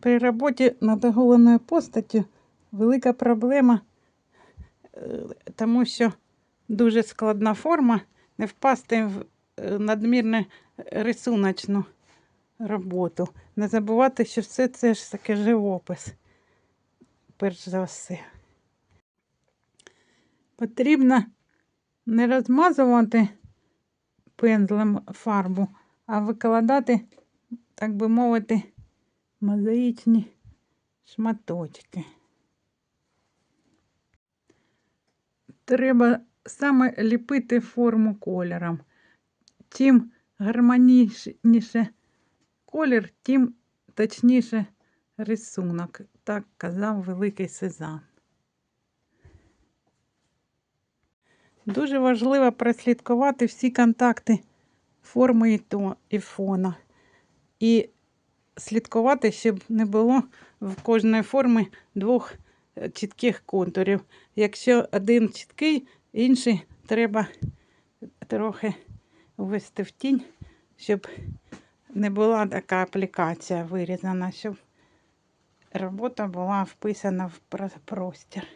При роботі над оголеною постаттю велика проблема, е, тому що дуже складна форма, не впасти в е, надмірну рисуночну роботу. Не забувати, що все це ж таки живопис, перш за все. Потрібно не розмазувати пензлем фарбу, а викладати, так би мовити, мозаїчні шматочки. Треба саме ліпити форму кольором. Чим гармонійніше колір, тим точніше рисунок. Так казав великий Сезанн. Дуже важливо прослідкувати всі контакти форми і, і фона. І слідкувати, щоб не було в кожної форми двох е, чітких контурів. Якщо один чіткий, інший треба трохи ввести в тінь, щоб не була така аплікація вирізана, щоб робота була вписана в простір.